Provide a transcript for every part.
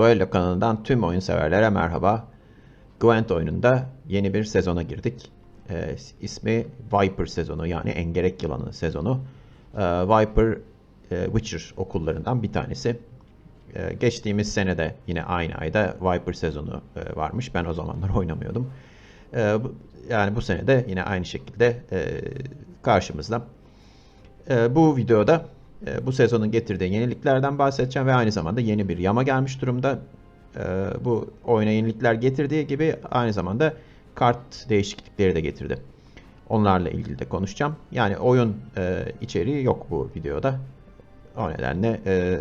Duello kanalından tüm oyun severlere merhaba. Gwent oyununda yeni bir sezona girdik. Ee, ismi Viper sezonu yani Engerek Yılanı sezonu. Ee, Viper e, Witcher okullarından bir tanesi. Ee, geçtiğimiz senede yine aynı ayda Viper sezonu e, varmış. Ben o zamanlar oynamıyordum. Ee, bu- yani bu sene de yine aynı şekilde e, karşımızda. Ee, bu videoda e, bu sezonun getirdiği yeniliklerden bahsedeceğim ve aynı zamanda yeni bir yama gelmiş durumda. Ee, bu oyuna yenilikler getirdiği gibi aynı zamanda kart değişiklikleri de getirdi. Onlarla ilgili de konuşacağım. Yani oyun e, içeriği yok bu videoda. O nedenle e,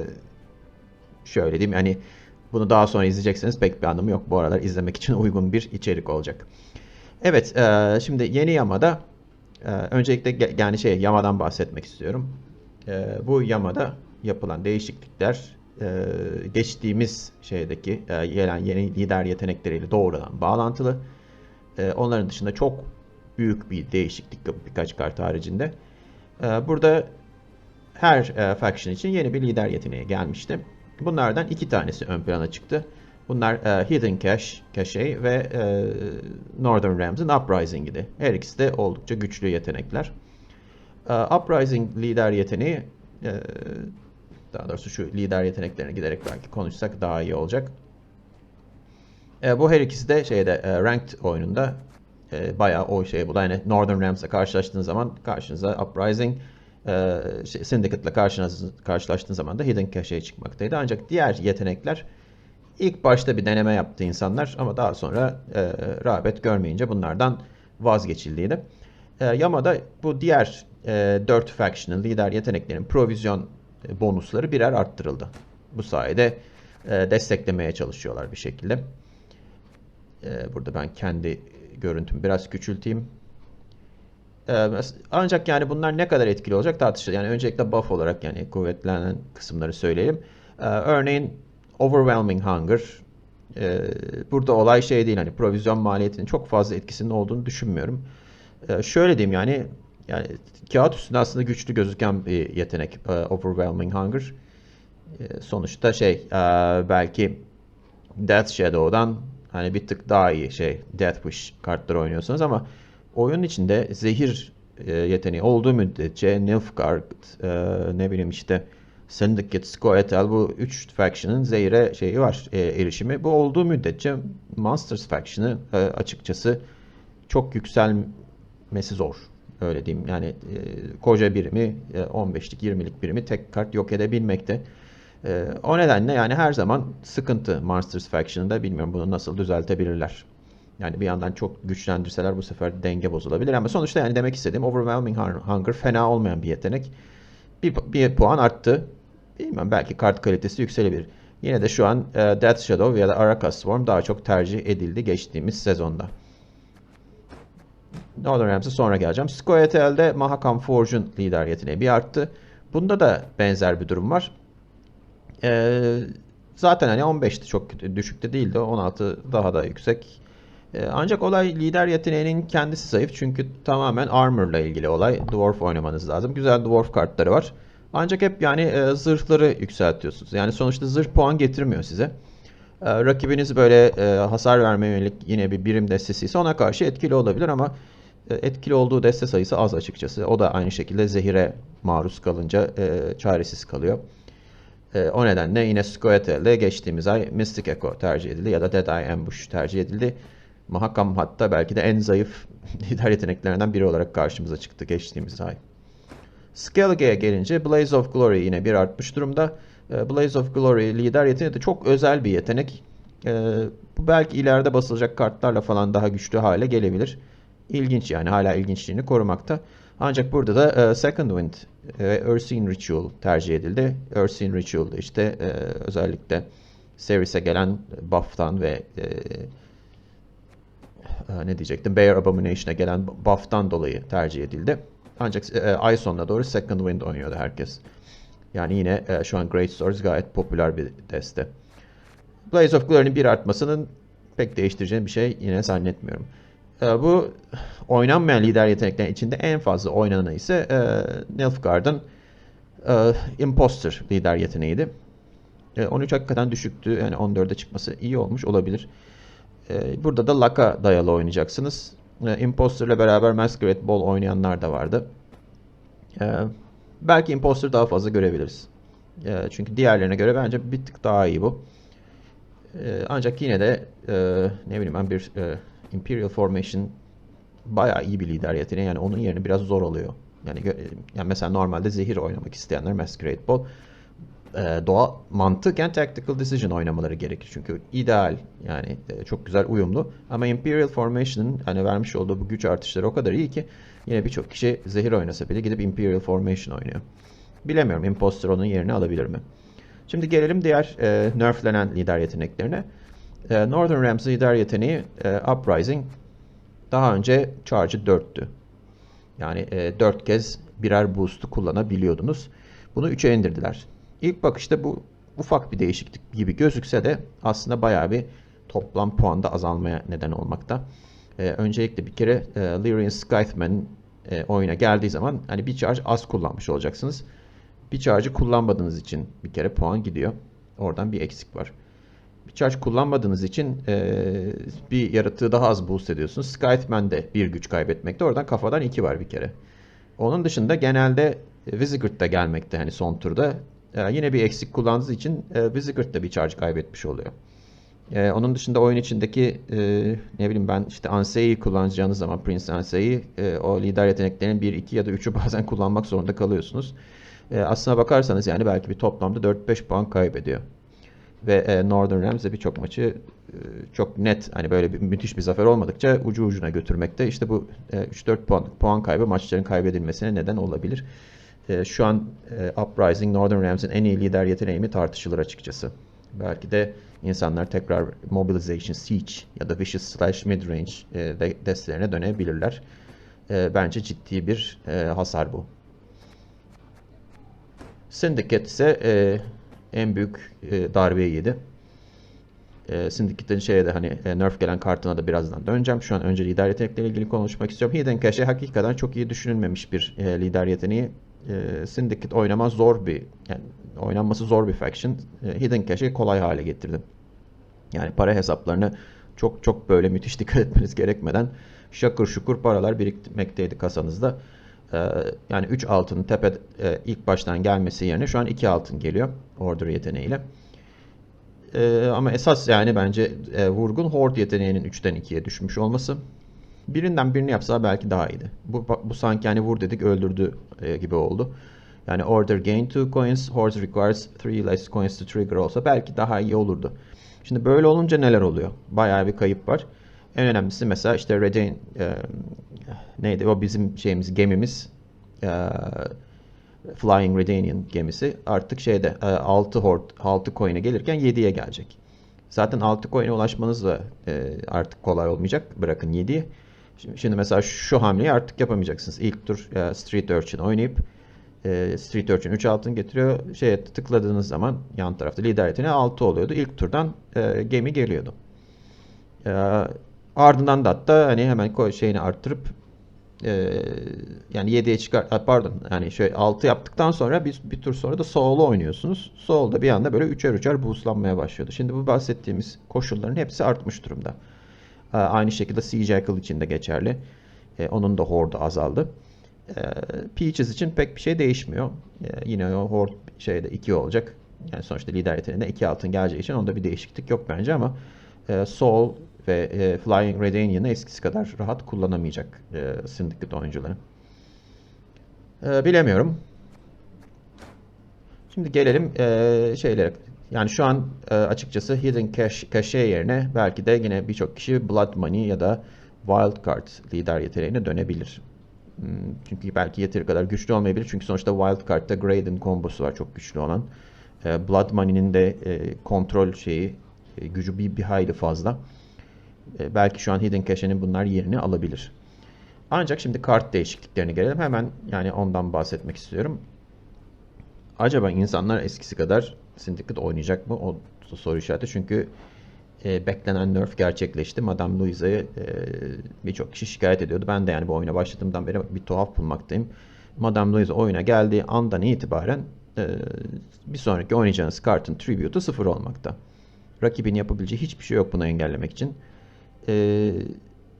şöyle diyeyim hani bunu daha sonra izleyecekseniz pek bir anlamı yok. Bu aralar izlemek için uygun bir içerik olacak. Evet, e, şimdi yeni yamada öncelikle yani şey yamadan bahsetmek istiyorum. E, bu yamada yapılan değişiklikler e, geçtiğimiz şeydeki e, gelen yeni lider yetenekleriyle doğrudan bağlantılı. E, onların dışında çok büyük bir değişiklik birkaç kart haricinde. E, burada her e, faction için yeni bir lider yeteneği gelmişti. Bunlardan iki tanesi ön plana çıktı. Bunlar e, Hidden Cache, Cache ve e, Northern Rams'ın Uprising'iydi. Her ikisi de oldukça güçlü yetenekler. E, Uprising lider yeteneği, e, daha doğrusu şu lider yeteneklerine giderek belki konuşsak daha iyi olacak. E, bu her ikisi de şeyde e, ranked oyununda e, bayağı o şey bu da yani Northern Rams'la karşılaştığınız zaman karşınıza Uprising e, şey, Syndicate'la karşılaştığınız zaman da Hidden Cache'ye çıkmaktaydı. Ancak diğer yetenekler ilk başta bir deneme yaptı insanlar ama daha sonra e, rağbet görmeyince bunlardan vazgeçildiydi. E, Yama'da bu diğer e, 4 faction'ın lider yeteneklerin provizyon e, bonusları birer arttırıldı. Bu sayede e, desteklemeye çalışıyorlar bir şekilde. Ee, burada ben kendi görüntümü biraz küçülteyim. Ee, mes- ancak yani bunlar ne kadar etkili olacak tartışılır. Yani öncelikle buff olarak yani kuvvetlenen kısımları söyleyelim. Ee, örneğin overwhelming hunger. Ee, burada olay şey değil hani provizyon maliyetinin çok fazla etkisinin olduğunu düşünmüyorum. Ee, şöyle diyeyim yani yani kağıt üstünde aslında güçlü gözüken bir yetenek e, overwhelming hunger. Ee, sonuçta şey e, belki Death Shadow'dan hani bir tık daha iyi şey Death Wish kartları oynuyorsanız ama oyunun içinde zehir e, yeteneği olduğu müddetçe Nilfgaard e, ne bileyim işte Syndicate, Scoia'tael bu 3 faction'ın zehire şeyi var e, erişimi. Bu olduğu müddetçe Monsters faction'ı e, açıkçası çok yükselmesi zor. Öyle diyeyim. Yani e, koca birimi, e, 15'lik 20'lik birimi tek kart yok edebilmekte. E, o nedenle yani her zaman sıkıntı Monsters Faction'da bilmiyorum bunu nasıl düzeltebilirler. Yani bir yandan çok güçlendirseler bu sefer denge bozulabilir ama sonuçta yani demek istediğim Overwhelming Hun- Hunger fena olmayan bir yetenek. Bir, bir puan arttı. Bilmiyorum belki kart kalitesi yükselebilir. Yine de şu an e, Death Shadow ya da Aracas Swarm daha çok tercih edildi geçtiğimiz sezonda. Northern Rams'e sonra geleceğim. Scoia'tael'de Mahakam Forge'un lider yeteneği arttı. Bunda da benzer bir durum var. Ee, zaten hani 15'ti çok düşükte değildi. 16 daha da yüksek. Ee, ancak olay lider yeteneğinin kendisi zayıf. Çünkü tamamen armor'la ilgili olay. Dwarf oynamanız lazım. Güzel dwarf kartları var. Ancak hep yani e, zırhları yükseltiyorsunuz. Yani sonuçta zırh puan getirmiyor size. Ee, rakibiniz böyle e, hasar vermeye yönelik yine bir birim destesi ise ona karşı etkili olabilir ama etkili olduğu deste sayısı az açıkçası. O da aynı şekilde zehire maruz kalınca e, çaresiz kalıyor. E, o nedenle yine Scoia'tael'de geçtiğimiz ay Mystic Echo tercih edildi ya da Dead Eye Ambush tercih edildi. Mahakam hatta belki de en zayıf lider yeteneklerinden biri olarak karşımıza çıktı geçtiğimiz ay. Skellige'ye gelince Blaze of Glory yine bir artmış durumda. E, Blaze of Glory lider yeteneği de çok özel bir yetenek. E, bu belki ileride basılacak kartlarla falan daha güçlü hale gelebilir. İlginç yani hala ilginçliğini korumakta. Ancak burada da e, Second Wind ve Ursine Ritual tercih edildi. Ursine Ritual işte e, özellikle Seris'e gelen buff'tan ve e, e, ne diyecektim Bear Abomination'a gelen buff'tan dolayı tercih edildi. Ancak e, ay sonuna doğru Second Wind oynuyordu herkes. Yani yine e, şu an Great Swords gayet popüler bir deste. Blaze of Glory'nin bir artmasının pek değiştireceğini bir şey yine zannetmiyorum. E, bu oynanmayan lider yeteneklerin içinde en fazla oynananı ise e, Nilfgaard'ın e, Imposter lider yeteneğiydi. E, 13 hakikaten düşüktü. Yani 14'e çıkması iyi olmuş olabilir. E, burada da Luck'a dayalı oynayacaksınız. E, Imposter ile beraber Masquerade Ball oynayanlar da vardı. E, belki Imposter daha fazla görebiliriz. E, çünkü diğerlerine göre bence bir tık daha iyi bu. E, ancak yine de e, ne bileyim ben bir e, Imperial Formation bayağı iyi bir lider yeteneği. Yani onun yerini biraz zor oluyor. Yani, yani mesela normalde zehir oynamak isteyenler Masquerade Ball e, doğa mantıken tactical decision oynamaları gerekir. Çünkü ideal yani e, çok güzel uyumlu. Ama Imperial Formation'ın hani vermiş olduğu bu güç artışları o kadar iyi ki yine birçok kişi zehir oynasa bile gidip Imperial Formation oynuyor. Bilemiyorum Imposter onun yerini alabilir mi? Şimdi gelelim diğer e, nerflenen lider yeteneklerine. E, Northern Rams lider yeteneği e, Uprising daha önce charge'ı 4'tü. Yani e, 4 kez birer boost'u kullanabiliyordunuz. Bunu 3'e indirdiler. İlk bakışta bu ufak bir değişiklik gibi gözükse de aslında bayağı bir toplam puanda azalmaya neden olmakta. E, öncelikle bir kere e, Lyrian Scytheman e, oyuna geldiği zaman hani bir charge az kullanmış olacaksınız. Bir charge'ı kullanmadığınız için bir kere puan gidiyor. Oradan bir eksik var. Bir charge kullanmadığınız için e, bir yaratığı daha az boost ediyorsunuz. Scytheman de bir güç kaybetmekte. Oradan kafadan 2 var bir kere. Onun dışında genelde e, gelmekte hani son turda. E, yine bir eksik kullandığı için e, da bir charge kaybetmiş oluyor. E, onun dışında oyun içindeki e, ne bileyim ben işte Ansei'yi kullanacağınız zaman Prince Ansei'yi e, o lider yeteneklerinin 1, 2 ya da 3'ü bazen kullanmak zorunda kalıyorsunuz. E, aslına bakarsanız yani belki bir toplamda 4-5 puan kaybediyor. Ve e, Northern Rams de birçok maçı e, çok net hani böyle bir müthiş bir zafer olmadıkça ucu ucuna götürmekte. İşte bu e, 3-4 puan, puan kaybı maçların kaybedilmesine neden olabilir. E, şu an e, Uprising Northern Rams'in en iyi lider yeteneği mi tartışılır açıkçası. Belki de insanlar tekrar Mobilization Siege ya da Vicious Slash Midrange e, de- destelerine dönebilirler. E, bence ciddi bir e, hasar bu. Syndicate ise e, en büyük e, darbeyi yedi. E, Syndicate'in şeye de hani e, nerf gelen kartına da birazdan döneceğim. Şu an önce lider yetenekleriyle ilgili konuşmak istiyorum. Hidden Cache hakikaten çok iyi düşünülmemiş bir e, lider yeteneği. E, Syndicate oynama zor bir yani oynanması zor bir faction. E, Hidden Cache'i kolay hale getirdim. Yani para hesaplarını çok çok böyle müthiş dikkat etmeniz gerekmeden şakır şukur paralar birikmekteydi kasanızda. Ee, yani 3 altın tepe e, ilk baştan gelmesi yerine şu an 2 altın geliyor order yeteneğiyle. Ee, ama esas yani bence e, vurgun horde yeteneğinin 3'ten 2'ye düşmüş olması. Birinden birini yapsa belki daha iyiydi. Bu, bu sanki hani vur dedik öldürdü e, gibi oldu. Yani order gain 2 coins, horde requires 3 less coins to trigger olsa belki daha iyi olurdu. Şimdi böyle olunca neler oluyor? Bayağı bir kayıp var. En önemlisi mesela işte Redain e, neydi o bizim şeyimiz gemimiz e, Flying Redanian gemisi artık şeyde e, 6 horde 6 coin'e gelirken 7'ye gelecek. Zaten 6 coin'e ulaşmanız da e, artık kolay olmayacak. Bırakın 7'yi. Şimdi, şimdi mesela şu hamleyi artık yapamayacaksınız. İlk tur e, Street Urchin oynayıp e, Street Urchin 3 altın getiriyor. Şeye tıkladığınız zaman yan tarafta lider yeteneği 6 oluyordu. İlk turdan e, gemi geliyordu. E, ardından da hatta hani hemen koy şeyini arttırıp e, yani 7'ye çıkar pardon yani şöyle 6 yaptıktan sonra bir, bir tur sonra da Soul'u oynuyorsunuz. Soul'da bir anda böyle üçer üçer boostlanmaya başlıyordu. Şimdi bu bahsettiğimiz koşulların hepsi artmış durumda. E, aynı şekilde Sea Jackal için de geçerli. E, onun da hordu azaldı. E, Peaches için pek bir şey değişmiyor. E, yine o horde şeyde 2 olacak. Yani sonuçta lider yeteneğinde 2 altın geleceği için onda bir değişiklik yok bence ama e, Soul ve e, Flying Redanian'ı eskisi kadar rahat kullanamayacak e, Syndicate oyuncuları. E, bilemiyorum. Şimdi gelelim e, şeylere. Yani şu an e, açıkçası Hidden Cache, yerine belki de yine birçok kişi Blood Money ya da Wild Card lider yeteneğine dönebilir. Hmm, Çünkü belki yeteri kadar güçlü olmayabilir. Çünkü sonuçta Wild Card'da Graydon kombosu var çok güçlü olan. E, Blood Money'nin de e, kontrol şeyi e, gücü bir, bir hayli fazla. E, belki şu an Hidden Cache'nin bunlar yerini alabilir. Ancak şimdi kart değişikliklerine gelelim. Hemen yani ondan bahsetmek istiyorum. Acaba insanlar eskisi kadar Syndicate oynayacak mı? O soru işareti. Çünkü e, beklenen nerf gerçekleşti. Madame Louise'yi e, birçok kişi şikayet ediyordu. Ben de yani bu oyuna başladığımdan beri bir tuhaf bulmaktayım. Madame Louise oyuna geldiği andan itibaren e, bir sonraki oynayacağınız kartın tribute'u sıfır olmakta. Rakibin yapabileceği hiçbir şey yok bunu engellemek için. E,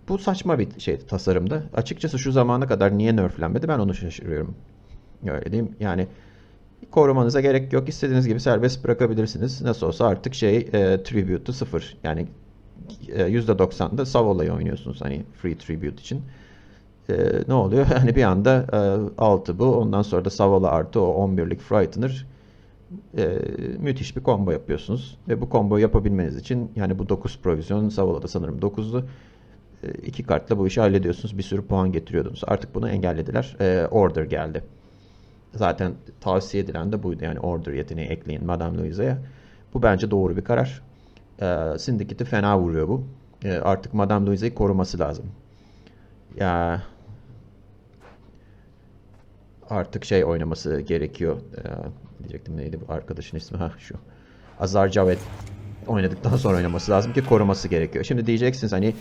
bu saçma bir şey tasarımda. Açıkçası şu zamana kadar niye nerflenmedi ben onu şaşırıyorum. Öyle diyeyim. Yani korumanıza gerek yok. İstediğiniz gibi serbest bırakabilirsiniz. Nasıl olsa artık şey e, tribute'u sıfır. Yani e, %90'da Savola'yı oynuyorsunuz hani free tribute için. E, ne oluyor? Hani bir anda e, 6 bu. Ondan sonra da Savola artı o 11'lik Frightener e, müthiş bir combo yapıyorsunuz. Ve bu comboyu yapabilmeniz için yani bu 9 provizyon Savola'da sanırım 9'du. E, iki kartla bu işi hallediyorsunuz. Bir sürü puan getiriyordunuz. Artık bunu engellediler. E, order geldi. Zaten tavsiye edilen de buydu. Yani order yeteneği ekleyin Madame Louise'ye. Bu bence doğru bir karar. E, Syndicate'i fena vuruyor bu. E, artık Madame Louise'yi koruması lazım. Ya artık şey oynaması gerekiyor. E, diyecektim neydi bu arkadaşın ismi? Ha şu. Azar Javed oynadıktan sonra oynaması lazım ki koruması gerekiyor. Şimdi diyeceksiniz hani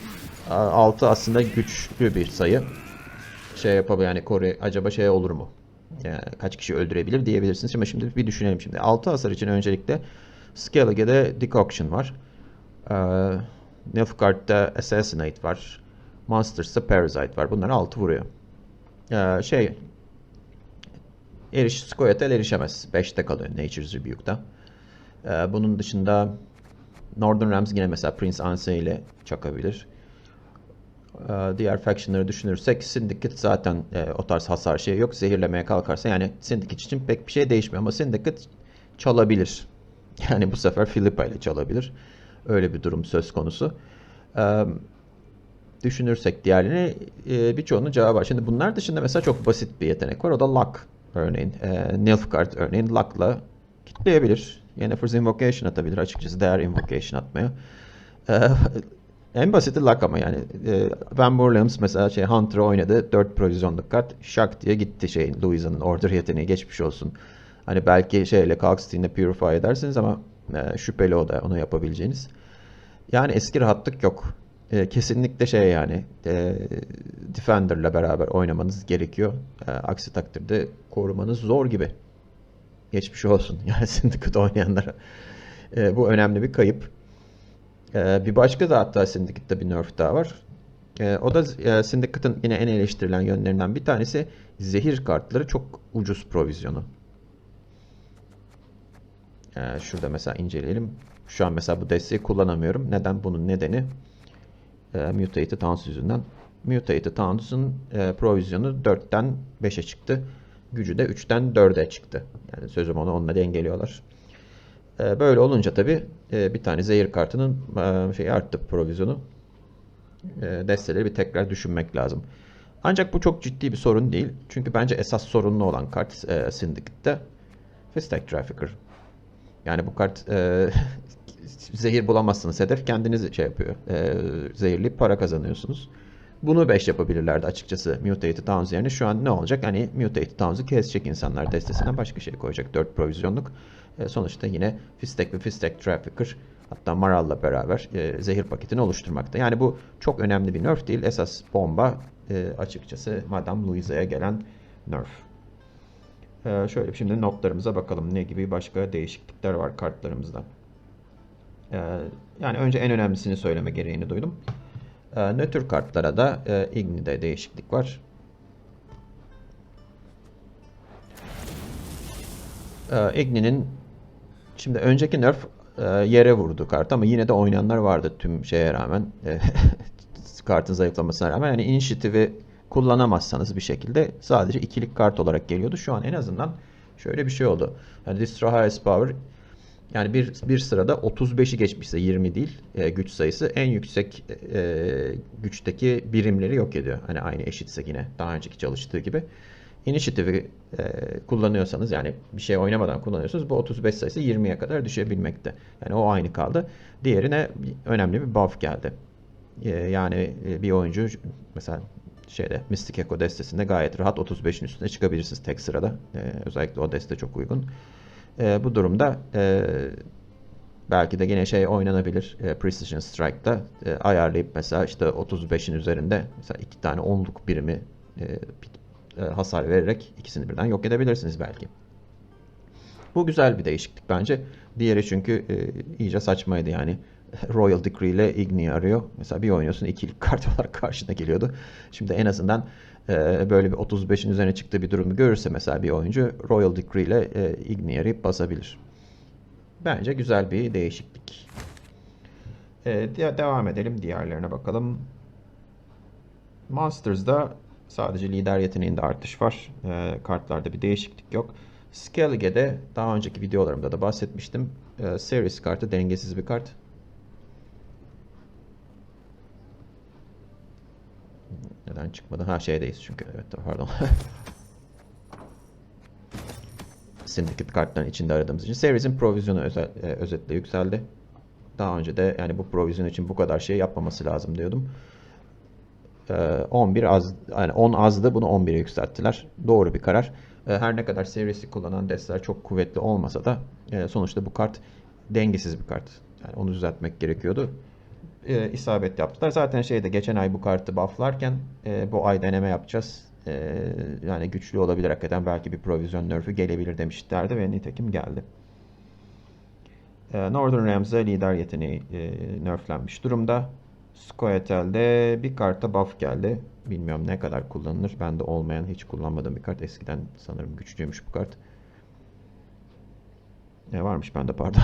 6 aslında güçlü bir sayı. Şey yapabilir yani koru acaba şey olur mu? Yani kaç kişi öldürebilir diyebilirsiniz. Şimdi şimdi bir düşünelim şimdi. 6 hasar için öncelikle Skellige'de Decoction var. Ee, Nilfgaard'da Assassinate var. Monsters'ta Parasite var. Bunlar 6 vuruyor. Ee, şey Eriş, Scoia'tel erişemez. 5'te kalıyor Nature's Rebuke'da. Ee, bunun dışında Northern Rams yine mesela Prince Anse ile çakabilir. Ee, diğer factionları düşünürsek Syndicate zaten e, o tarz hasar şey yok. Zehirlemeye kalkarsa yani Syndicate için pek bir şey değişmiyor ama Syndicate çalabilir. Yani bu sefer Philippa ile çalabilir. Öyle bir durum söz konusu. Ee, düşünürsek diğerlerini e, birçoğunun cevabı var. Şimdi bunlar dışında mesela çok basit bir yetenek var. O da Luck örneğin. E, Nilfgaard örneğin Luck'la kitleyebilir. Yennefer's Invocation atabilir açıkçası. Değer Invocation atmaya. E, en basiti Luck ama yani. E, Van Williams mesela şey Hunter oynadı. 4 provizyonluk kart. Şak diye gitti şeyin Louisa'nın order yeteneği geçmiş olsun. Hani belki şeyle Kalkstein'le Purify edersiniz ama e, şüpheli o da onu yapabileceğiniz. Yani eski rahatlık yok. E, kesinlikle şey yani e, Defender'la beraber oynamanız gerekiyor. E, aksi takdirde korumanız zor gibi. Geçmiş olsun yani Syndicate oynayanlara. E, bu önemli bir kayıp. E, bir başka da hatta Syndicate'da bir nerf daha var. E, o da e, Syndicate'ın yine en eleştirilen yönlerinden bir tanesi zehir kartları çok ucuz provizyonu. E, şurada mesela inceleyelim. Şu an mesela bu desteği kullanamıyorum. Neden? Bunun nedeni e, Mutated Towns yüzünden. Mutated Towns'un e, provizyonu 4'ten 5'e çıktı. Gücü de 3'ten 4'e çıktı. Yani sözüm onu onunla dengeliyorlar. E, böyle olunca tabi e, bir tane zehir kartının e, şey arttı provizyonu. E, desteleri bir tekrar düşünmek lazım. Ancak bu çok ciddi bir sorun değil. Çünkü bence esas sorunlu olan kart e, Syndicate'de Fistek Trafficker. Yani bu kart e, zehir bulamazsınız hedef kendiniz şey yapıyor. E, zehirleyip para kazanıyorsunuz. Bunu 5 yapabilirlerdi açıkçası Mutated Towns yerine. Şu an ne olacak? Hani Mutated Towns'u kesecek insanlar destesinden başka şey koyacak. 4 provizyonluk. E, sonuçta yine Fistek ve Fistek Trafficker hatta Maral'la beraber e, zehir paketini oluşturmakta. Yani bu çok önemli bir nerf değil. Esas bomba e, açıkçası Madame Louise'ye gelen nerf. E, şöyle şimdi notlarımıza bakalım. Ne gibi başka değişiklikler var kartlarımızda. E, yani önce en önemlisini söyleme gereğini duydum. E, nötr kartlara da e, Igni'de değişiklik var. E, Igni'nin şimdi önceki nerf e, yere vurdu kart ama yine de oynayanlar vardı tüm şeye rağmen. E, kartın zayıflamasına rağmen. Yani initiative'i kullanamazsanız bir şekilde sadece ikilik kart olarak geliyordu. Şu an en azından şöyle bir şey oldu. Yani Destroy Highest Power yani bir, bir sırada 35'i geçmişse 20 değil e, güç sayısı en yüksek e, güçteki birimleri yok ediyor. Hani aynı eşitse yine daha önceki çalıştığı gibi. Initiative'i e, kullanıyorsanız yani bir şey oynamadan kullanıyorsanız bu 35 sayısı 20'ye kadar düşebilmekte. Yani o aynı kaldı. Diğerine önemli bir buff geldi. E, yani e, bir oyuncu mesela şeyde Mystic Echo destesinde gayet rahat 35'in üstüne çıkabilirsiniz tek sırada. E, özellikle o deste çok uygun. E, bu durumda e, belki de yine şey oynanabilir e, Precision Strike'da e, ayarlayıp mesela işte 35'in üzerinde mesela iki tane onluk birimi e, e, hasar vererek ikisini birden yok edebilirsiniz belki. Bu güzel bir değişiklik bence. Diğeri çünkü e, iyice saçmaydı yani. Royal Decree ile Igni arıyor. Mesela bir oynuyorsun ikilik kart olarak karşına geliyordu. Şimdi en azından böyle bir 35'in üzerine çıktığı bir durumu görürse mesela bir oyuncu Royal Decree ile e, Igni arayıp basabilir. Bence güzel bir değişiklik. E, diğer- devam edelim diğerlerine bakalım. Monsters'da sadece lider yeteneğinde artış var. E, kartlarda bir değişiklik yok. Skellige'de daha önceki videolarımda da bahsetmiştim. E, Series kartı dengesiz bir kart. Neden çıkmadı? Ha şeydeyiz çünkü. Evet pardon. Syndicate kartların içinde aradığımız için. Series'in provizyonu özel, e, özetle yükseldi. Daha önce de yani bu provizyon için bu kadar şey yapmaması lazım diyordum. Ee, 11 az yani 10 azdı bunu 11'e yükselttiler. Doğru bir karar. Ee, Her ne kadar serisi kullanan destler çok kuvvetli olmasa da e, sonuçta bu kart dengesiz bir kart. Yani onu düzeltmek gerekiyordu. Ee, isabet yaptılar. Zaten şeyde geçen ay bu kartı bufflarken e, bu ay deneme yapacağız. E, yani güçlü olabilir hakikaten belki bir provizyon nerf'ü gelebilir demişlerdi ve nitekim geldi. E, Northern Rams'e lider yeteneği e, nerflenmiş durumda. Scoia'tel'de bir karta buff geldi. Bilmiyorum ne kadar kullanılır. Bende olmayan, hiç kullanmadığım bir kart. Eskiden sanırım güçlüymüş bu kart. Ne varmış bende pardon.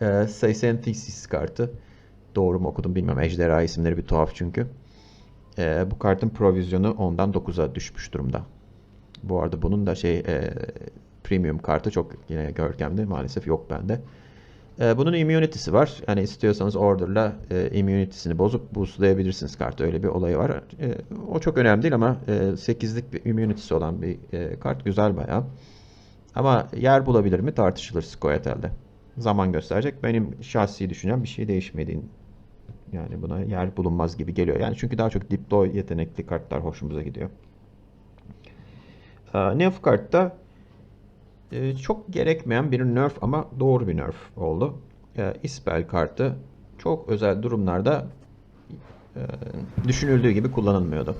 e, Saysen Thesis kartı. Doğru mu okudum bilmiyorum. Ejderha isimleri bir tuhaf çünkü. E, bu kartın provizyonu 10'dan 9'a düşmüş durumda. Bu arada bunun da şey e, premium kartı çok yine görkemli. Maalesef yok bende. E, bunun immunity'si var. Yani istiyorsanız order'la e, immunity'sini bozup boostlayabilirsiniz kartı. Öyle bir olayı var. E, o çok önemli değil ama e, 8'lik bir immunity'si olan bir e, kart güzel bayağı. Ama yer bulabilir mi tartışılır Scoia'tel'de. Zaman gösterecek. Benim şahsi düşüncem bir şey değişmediğini yani buna yer bulunmaz gibi geliyor. Yani çünkü daha çok deploy yetenekli kartlar hoşumuza gidiyor. Ee, Nerf kartta e, çok gerekmeyen bir nerf ama doğru bir nerf oldu. Ee, Ispel kartı çok özel durumlarda e, düşünüldüğü gibi kullanılmıyordu.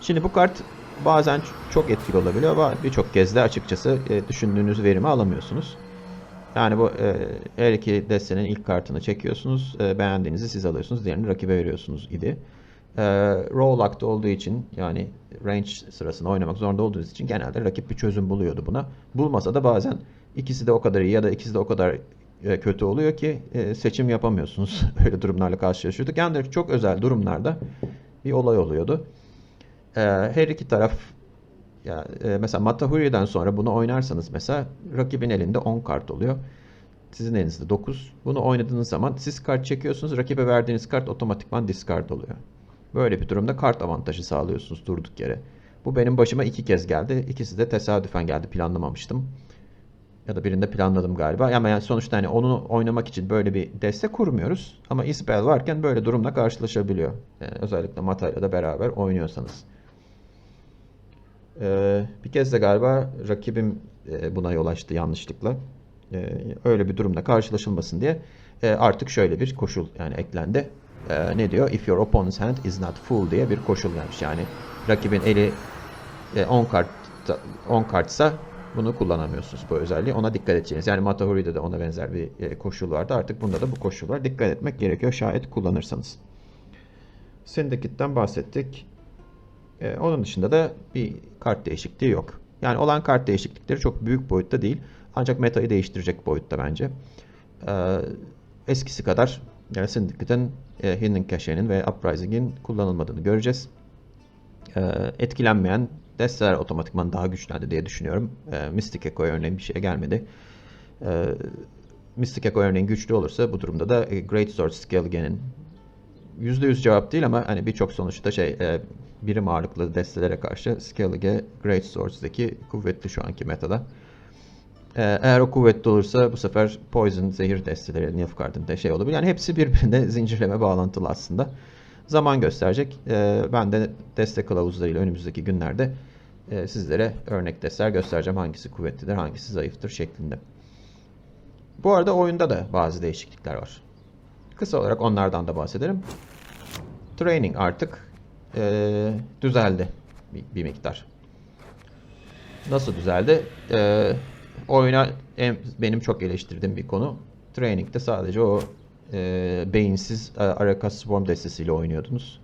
Şimdi bu kart bazen çok etkili olabiliyor ama birçok kez de açıkçası e, düşündüğünüz verimi alamıyorsunuz. Yani bu e, her iki destenin ilk kartını çekiyorsunuz. E, beğendiğinizi siz alıyorsunuz. Diğerini rakibe veriyorsunuz idi. E, Roll olduğu için yani range sırasında oynamak zorunda olduğunuz için genelde rakip bir çözüm buluyordu buna. Bulmasa da bazen ikisi de o kadar iyi ya da ikisi de o kadar e, kötü oluyor ki e, seçim yapamıyorsunuz. Öyle durumlarla karşılaşıyorduk. Yani çok özel durumlarda bir olay oluyordu. E, her iki taraf ya e, mesela Matahuri'den sonra bunu oynarsanız mesela rakibin elinde 10 kart oluyor. Sizin elinizde 9. Bunu oynadığınız zaman siz kart çekiyorsunuz. Rakibe verdiğiniz kart otomatikman discard oluyor. Böyle bir durumda kart avantajı sağlıyorsunuz durduk yere. Bu benim başıma iki kez geldi. İkisi de tesadüfen geldi. Planlamamıştım. Ya da birinde planladım galiba. Ama yani sonuçta hani onu oynamak için böyle bir deste kurmuyoruz. Ama Isbel varken böyle durumla karşılaşabiliyor. Yani özellikle Mata'yla da beraber oynuyorsanız. Ee, bir kez de galiba rakibim e, buna yol açtı yanlışlıkla. Ee, öyle bir durumda karşılaşılmasın diye e, artık şöyle bir koşul yani eklendi. Ee, ne diyor? If your opponent's hand is not full diye bir koşul gelmiş. Yani rakibin eli e, 10 kart 10 kartsa bunu kullanamıyorsunuz bu özelliği. Ona dikkat edeceğiniz. Yani Matahori'de de ona benzer bir e, koşul vardı. Artık bunda da bu koşul var. Dikkat etmek gerekiyor şayet kullanırsanız. Syndicate'den bahsettik. Ee, onun dışında da bir kart değişikliği yok. Yani olan kart değişiklikleri çok büyük boyutta değil. Ancak metayı değiştirecek boyutta bence. Ee, eskisi kadar yani Syndicate'ın e, Hidden Cache'nin ve Uprising'in kullanılmadığını göreceğiz. Ee, etkilenmeyen desteler otomatikman daha güçlendi diye düşünüyorum. Ee, Mystic Echo örneğin bir şeye gelmedi. Ee, Mystic Echo örneğin güçlü olursa bu durumda da e, Great Sword Skellige'nin %100 cevap değil ama hani birçok sonuçta şey e, birim ağırlıklı destelere karşı Skellige Great Swords'daki kuvvetli şu anki metada. E, eğer o kuvvetli olursa bu sefer Poison, zehir desteleri, Nilfgaard'ın şey olabilir. Yani hepsi birbirine zincirleme bağlantılı aslında. Zaman gösterecek. E, ben de destek kılavuzlarıyla önümüzdeki günlerde e, sizlere örnek desteler göstereceğim. Hangisi kuvvetlidir, hangisi zayıftır şeklinde. Bu arada oyunda da bazı değişiklikler var. Kısa olarak onlardan da bahsedelim. Training artık eee, düzeldi bir, bir miktar. Nasıl düzeldi? Eee, oyuna en, benim çok eleştirdiğim bir konu. Training'de sadece o e, beyinsiz e, Araka Swarm destesiyle oynuyordunuz.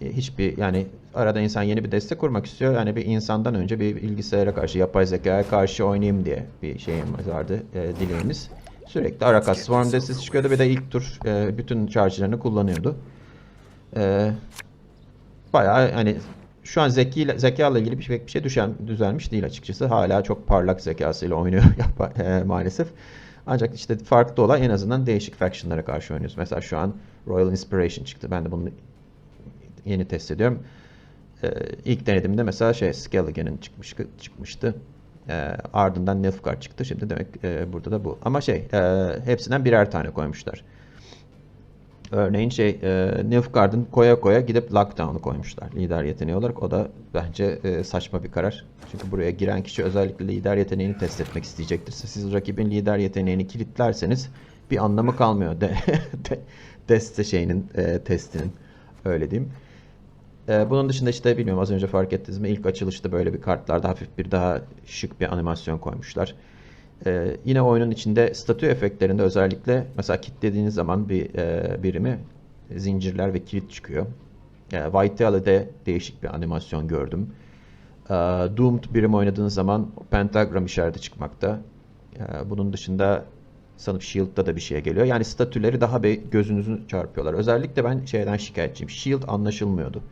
E, hiçbir yani arada insan yeni bir deste kurmak istiyor. Yani bir insandan önce bir bilgisayara karşı, yapay zekaya karşı oynayayım diye bir şeyimiz vardı, e, dileğimiz. Sürekli Araka Swarm destesi çıkıyordu ve de ilk tur e, bütün charge'larını kullanıyordu. E, bayağı hani şu an zeki zeka ile ilgili bir şey, bir şey düşen, düzelmiş değil açıkçası. Hala çok parlak zekasıyla oynuyor e, maalesef. Ancak işte farklı olan en azından değişik factionlara karşı oynuyoruz. Mesela şu an Royal Inspiration çıktı. Ben de bunu yeni test ediyorum. Ee, ilk denediğimde mesela şey Skellige'nin çıkmış, çıkmıştı. Ee, ardından Nilfgaard çıktı. Şimdi demek e, burada da bu. Ama şey e, hepsinden birer tane koymuşlar. Örneğin şey e, Nilfgaard'ın koya koya gidip Lockdown'u koymuşlar lider yeteneği olarak. O da bence e, saçma bir karar. Çünkü buraya giren kişi özellikle lider yeteneğini test etmek isteyecektir. Siz rakibin lider yeteneğini kilitlerseniz bir anlamı kalmıyor de, de, deste şeyinin e, testinin. Öyle diyeyim. E, bunun dışında işte bilmiyorum az önce fark ettiniz mi ilk açılışta böyle bir kartlarda hafif bir daha şık bir animasyon koymuşlar. Ee, yine oyunun içinde statü efektlerinde özellikle mesela kilitlediğiniz zaman bir e, birimi zincirler ve kilit çıkıyor. E, Vitality'de değişik bir animasyon gördüm. E, Doomed birim oynadığınız zaman pentagram işareti çıkmakta. E, bunun dışında sanıp Shield'da da bir şey geliyor. Yani statüleri daha bir gözünüzü çarpıyorlar. Özellikle ben şeyden şikayetçiyim. Shield anlaşılmıyordu.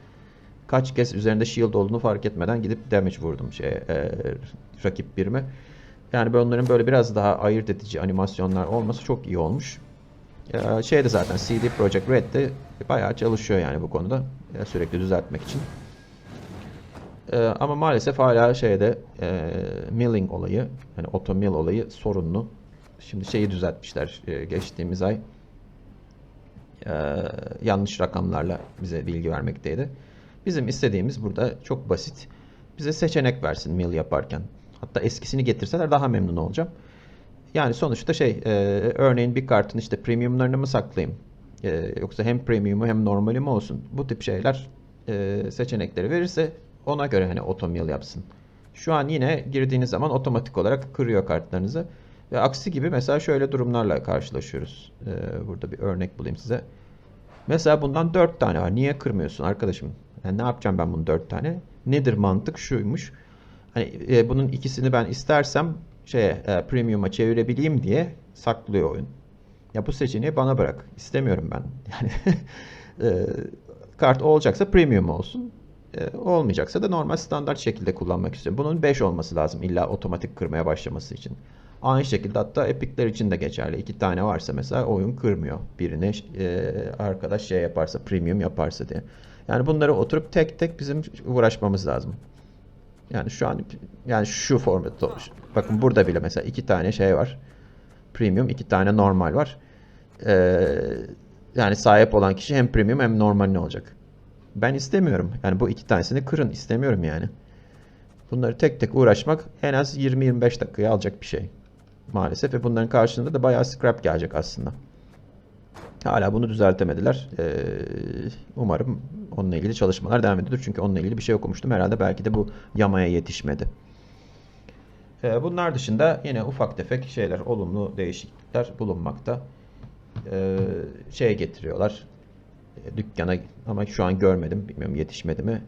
Kaç kez üzerinde shield olduğunu fark etmeden gidip damage vurdum şeye, e, rakip birime. Yani onların böyle biraz daha ayırt edici animasyonlar olması çok iyi olmuş. Ee, şeyde zaten CD Projekt Red de bayağı çalışıyor yani bu konuda. Ee, sürekli düzeltmek için. Ee, ama maalesef hala şeyde e, milling olayı, yani auto mill olayı sorunlu. Şimdi şeyi düzeltmişler e, geçtiğimiz ay. Ee, yanlış rakamlarla bize bilgi vermekteydi. Bizim istediğimiz burada çok basit. Bize seçenek versin mill yaparken. Hatta eskisini getirseler daha memnun olacağım. Yani sonuçta şey, e, örneğin bir kartın işte premiumlarını mı saklayayım? E, yoksa hem premiumu hem normali mi olsun? Bu tip şeyler e, seçenekleri verirse ona göre hani otomill yapsın. Şu an yine girdiğiniz zaman otomatik olarak kırıyor kartlarınızı. Ve aksi gibi mesela şöyle durumlarla karşılaşıyoruz. E, burada bir örnek bulayım size. Mesela bundan 4 tane var. Niye kırmıyorsun arkadaşım? Yani ne yapacağım ben bunu 4 tane? Nedir mantık? Şuymuş. Hani e, bunun ikisini ben istersem şeye e, premium'a çevirebileyim diye saklıyor oyun. Ya bu seçeneği bana bırak. İstemiyorum ben. Yani e, kart olacaksa premium olsun. E, olmayacaksa da normal standart şekilde kullanmak istiyorum. Bunun 5 olması lazım illa otomatik kırmaya başlaması için. Aynı şekilde hatta epikler için de geçerli. İki tane varsa mesela oyun kırmıyor. Birini e, arkadaş şey yaparsa, premium yaparsa diye. Yani bunları oturup tek tek bizim uğraşmamız lazım. Yani şu an yani şu formatta. Bakın burada bile mesela iki tane şey var. Premium, iki tane normal var. Ee, yani sahip olan kişi hem premium hem normal ne olacak? Ben istemiyorum. Yani bu iki tanesini kırın istemiyorum yani. Bunları tek tek uğraşmak en az 20-25 dakikaya alacak bir şey. Maalesef ve bunların karşılığında da bayağı scrap gelecek aslında. Hala bunu düzeltemediler. Ee, umarım onunla ilgili çalışmalar devam ediyor. Çünkü onunla ilgili bir şey okumuştum. Herhalde belki de bu yamaya yetişmedi. Ee, bunlar dışında yine ufak tefek şeyler, olumlu değişiklikler bulunmakta. Ee, şey getiriyorlar. Dükkana ama şu an görmedim. Bilmiyorum yetişmedi mi.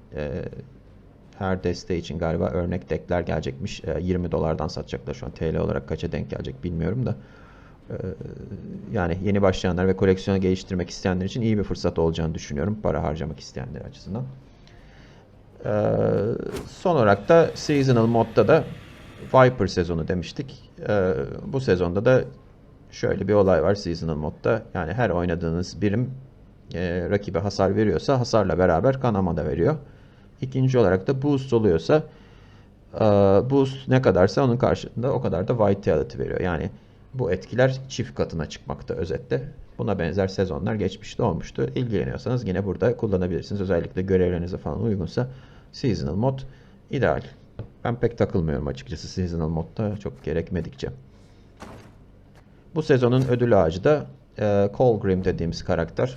Her deste için galiba örnek deckler gelecekmiş. Ee, 20 dolardan satacaklar şu an. TL olarak kaça denk gelecek bilmiyorum da. Ee, yani yeni başlayanlar ve koleksiyonu geliştirmek isteyenler için iyi bir fırsat olacağını düşünüyorum. Para harcamak isteyenler açısından. Ee, son olarak da Seasonal modda da Viper sezonu demiştik. Ee, bu sezonda da şöyle bir olay var Seasonal modda. Yani her oynadığınız birim e, rakibe hasar veriyorsa hasarla beraber kanama da veriyor. İkinci olarak da boost oluyorsa e, boost ne kadarsa onun karşılığında o kadar da vitality veriyor. Yani bu etkiler çift katına çıkmakta özetle. Buna benzer sezonlar geçmişte olmuştu. İlgileniyorsanız yine burada kullanabilirsiniz. Özellikle görevlerinize falan uygunsa Seasonal mod ideal. Ben pek takılmıyorum açıkçası Seasonal modda çok gerekmedikçe. Bu sezonun ödül ağacı da e, Colgrim dediğimiz karakter.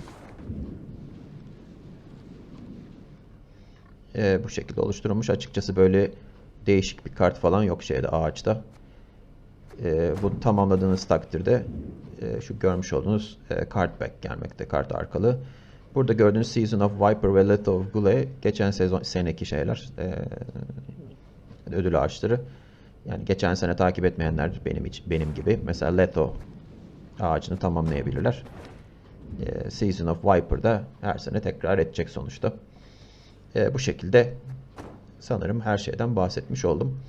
E, bu şekilde oluşturulmuş. Açıkçası böyle değişik bir kart falan yok şeyde ağaçta. E, bunu tamamladığınız takdirde e, şu görmüş olduğunuz e, card back gelmekte kart arkalı. Burada gördüğünüz Season of Viper ve Leto of Gule geçen sezon seneki şeyler e, ödül ağaçları. Yani geçen sene takip etmeyenler benim için benim gibi mesela Leto ağacını tamamlayabilirler. E, Season of Viper'da her sene tekrar edecek sonuçta. E, bu şekilde sanırım her şeyden bahsetmiş oldum.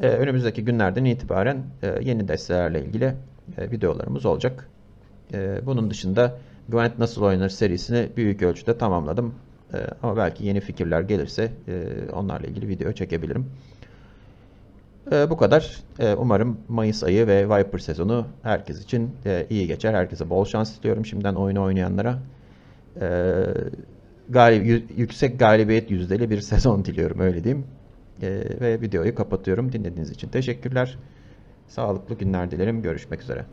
E, önümüzdeki günlerden itibaren e, yeni destelerle ilgili e, videolarımız olacak. E, bunun dışında Gwent nasıl oynanır serisini büyük ölçüde tamamladım. Ama belki yeni fikirler gelirse onlarla ilgili video çekebilirim. Bu kadar. Umarım Mayıs ayı ve Viper sezonu herkes için iyi geçer. Herkese bol şans diliyorum şimdiden oyunu oynayanlara. Galib yü- yüksek galibiyet yüzdeli bir sezon diliyorum öyle diyeyim. E, ve videoyu kapatıyorum. Dinlediğiniz için teşekkürler. Sağlıklı günler dilerim. Görüşmek üzere.